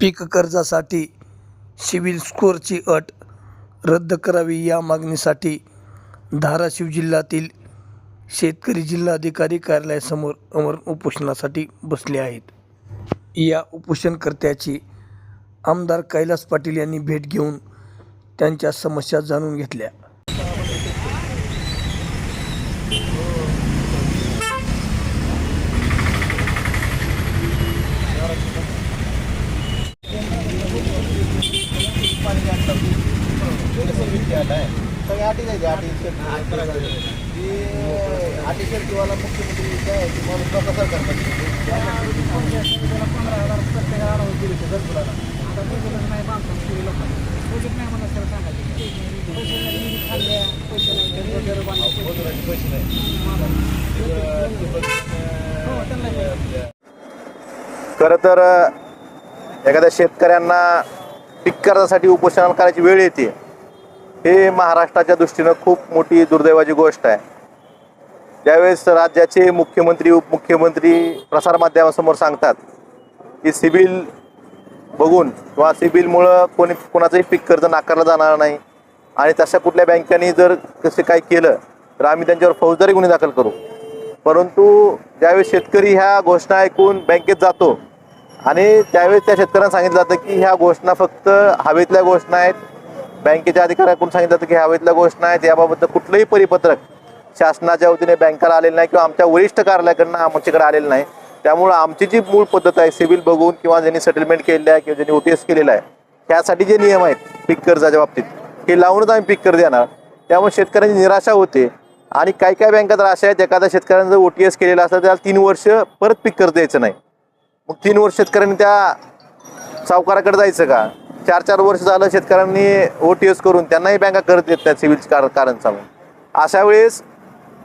पीक कर्जासाठी सिबिल स्कोअरची अट रद्द करावी या मागणीसाठी धाराशिव जिल्ह्यातील शेतकरी जिल्हाधिकारी कार्यालयासमोर अमर उपोषणासाठी बसले आहेत. या उपोषणकर्त्याची आमदार कैलास पाटील यांनी भेट घेऊन त्यांच्या समस्या जाणून घेतल्या. सगळ्या अटी जायचे अटी ती अटी शेतीवाला मुख्यमंत्री काय आहे की माणूस लोक सरकार खरं तर एखाद्या शेतकऱ्यांना पीक कर्जासाठी उपोषण करायची वेळ येते. हे महाराष्ट्राच्या दृष्टीनं खूप मोठी दुर्दैवाची गोष्ट आहे. ज्यावेळेस राज्याचे मुख्यमंत्री उपमुख्यमंत्री प्रसारमाध्यमासमोर सांगतात की सिबिल बघून किंवा सिबिलमुळं कोणी कोणाचंही पीक कर्ज नाकारलं जाणार नाही आणि तशा कुठल्या बँकांनी जर कसे काय केलं तर आम्ही त्यांच्यावर फौजदारी गुन्हे दाखल करू. परंतु ज्यावेळेस शेतकरी ह्या घोषणा ऐकून बँकेत जातो आणि त्यावेळेस त्या शेतकऱ्यांना सांगितलं जातं की ह्या घोषणा फक्त हवेतल्या घोषणा आहेत बँकेच्या अधिकाऱ्याकडून सांगितलं जातं की ह्या हवेतल्या घोषणा आहेत याबाबत कुठलंही परिपत्रक शासनाच्या वतीने बँकाला आलेलं नाही किंवा आमच्या वरिष्ठ कार्यालयाकडनं आमच्याकडे आलेलं नाही. त्यामुळं आमची जी मूळ पद्धत आहे सिव्हिल बघून किंवा ज्यांनी सेटलमेंट केलेलं आहे किंवा ज्यांनी ओ टी एस केलेला आहे त्यासाठी जे नियम आहेत पीक कर्जाच्या बाबतीत हे लावूनच आम्ही पीक कर्ज देणार. त्यामुळे शेतकऱ्यांची निराशा होते आणि काही काही बँका तर अशा आहेत एखाद्या शेतकऱ्यांचं जर ओ टी एस केलेला असतं त्याला तीन वर्ष परत पीक कर्ज द्यायचं नाही. मग तीन वर्ष शेतकऱ्यांनी त्या सावकाराकडे जायचं का? चार चार वर्ष झालं शेतकऱ्यांनी ओ टी एस करून त्यांनाही बँका कर्ज देत नाहीत सिव्हिल कारण कारण सांगून. अशा वेळेस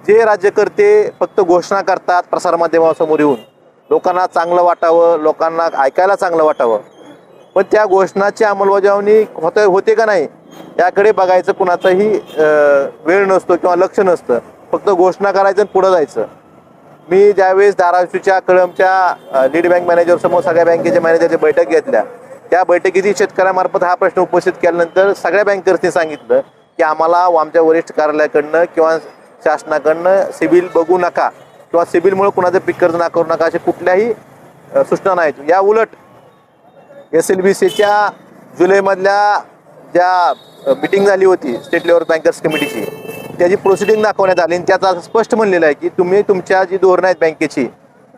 जे राज्यकर्ते फक्त घोषणा करतात प्रसारमाध्यमासमोर येऊन. लोकांना चांगलं वाटावं लोकांना ऐकायला चांगलं वाटावं. पण त्या घोषणाची अंमलबजावणी होते होते का नाही याकडे बघायचं कुणाचाही वेळ नसतो किंवा लक्ष नसतं. फक्त घोषणा करायचं आणि पुढं जायचं. मी ज्यावेळेस धाराशिवच्या कळमच्या लीड बँक मॅनेजरसमोर सगळ्या बँकेच्या मॅनेजरची बैठक घेतल्या त्या बैठकीतील शेतकऱ्यामार्फत हा प्रश्न उपस्थित केल्यानंतर सगळ्या बँकर्सनी सांगितलं की आम्हाला आमच्या वरिष्ठ कार्यालयाकडनं किंवा शासनाकडनं सिबिल बघू नका किंवा सिबिलमुळे कुणाचं पीक कर्ज नाकारू नका अशा कुठल्याही सूचना नाहीत या उलट एस एल बी सीच्या जुलैमधल्या ज्या मिटिंग झाली होती स्टेट लेवल बँकर्स कमिटीची त्याची प्रोसिडिंग दाखवण्यात आली आणि त्यात असं स्पष्ट म्हणलेलं आहे की तुम्ही तुमच्या जी धोरणं आहेत बँकेची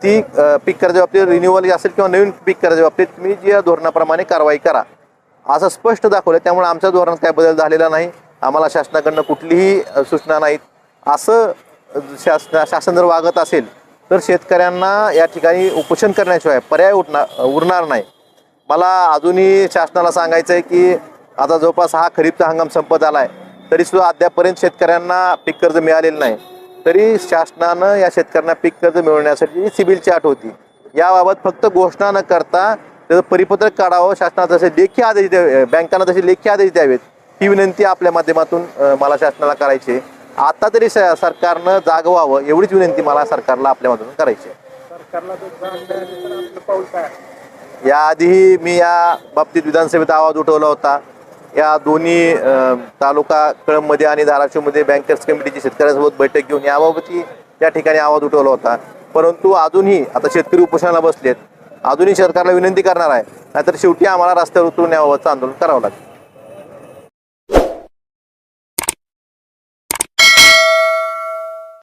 ती पीक कर्जाच्या बाबतीत रिन्युअल असेल किंवा नवीन पीक कर्जाच्या बाबतीत तुम्ही जी या धोरणाप्रमाणे कारवाई करा. असं स्पष्ट दाखवलं त्यामुळे आमच्या धोरणात काय बदल झालेला नाही. आम्हाला शासनाकडनं कुठलीही सूचना नाहीत. असं शासना शासन जर वागत असेल तर शेतकऱ्यांना या ठिकाणी उपोषण करण्याशिवाय पर्याय उठणार उरणार नाही. मला अजूनही शासनाला सांगायचं आहे की आता जवळपास हा खरीपचा हंगाम संपत आला आहे तरीसुद्धा अद्यापपर्यंत अद्यापर्यंत शेतकऱ्यांना पीक कर्ज मिळालेलं नाही. तरी शासनानं या शेतकऱ्यांना पीक कर्ज मिळवण्यासाठी सिबिलची अट होती याबाबत फक्त घोषणा न करता त्याचं परिपत्रक काढावं शासनाला तसे लेखी आदेश द्यावे बँकांना तसे लेखी आदेश द्यावेत ही विनंती आपल्या माध्यमातून मला शासनाला करायची. आता तरी सरकारनं जागवावं एवढीच विनंती मला सरकारला आपल्या माध्यमातून करायची आहे? याआधीही मी या बाबतीत विधानसभेत आवाज उठवला होता. या दोन्ही तालुका कळममध्ये आणि धाराशिवमध्ये बँकर्स कमिटीची शेतकऱ्यांसोबत बैठक घेऊन याबाबतही त्या ठिकाणी आवाज उठवला होता. परंतु अजूनही आता शेतकरी उपोषणाला बसलेत. अजूनही सरकारला विनंती करणार आहे. नाहीतर शेवटी आम्हाला रस्त्यावर उतरून याबाबतचं आंदोलन करावं लागेल.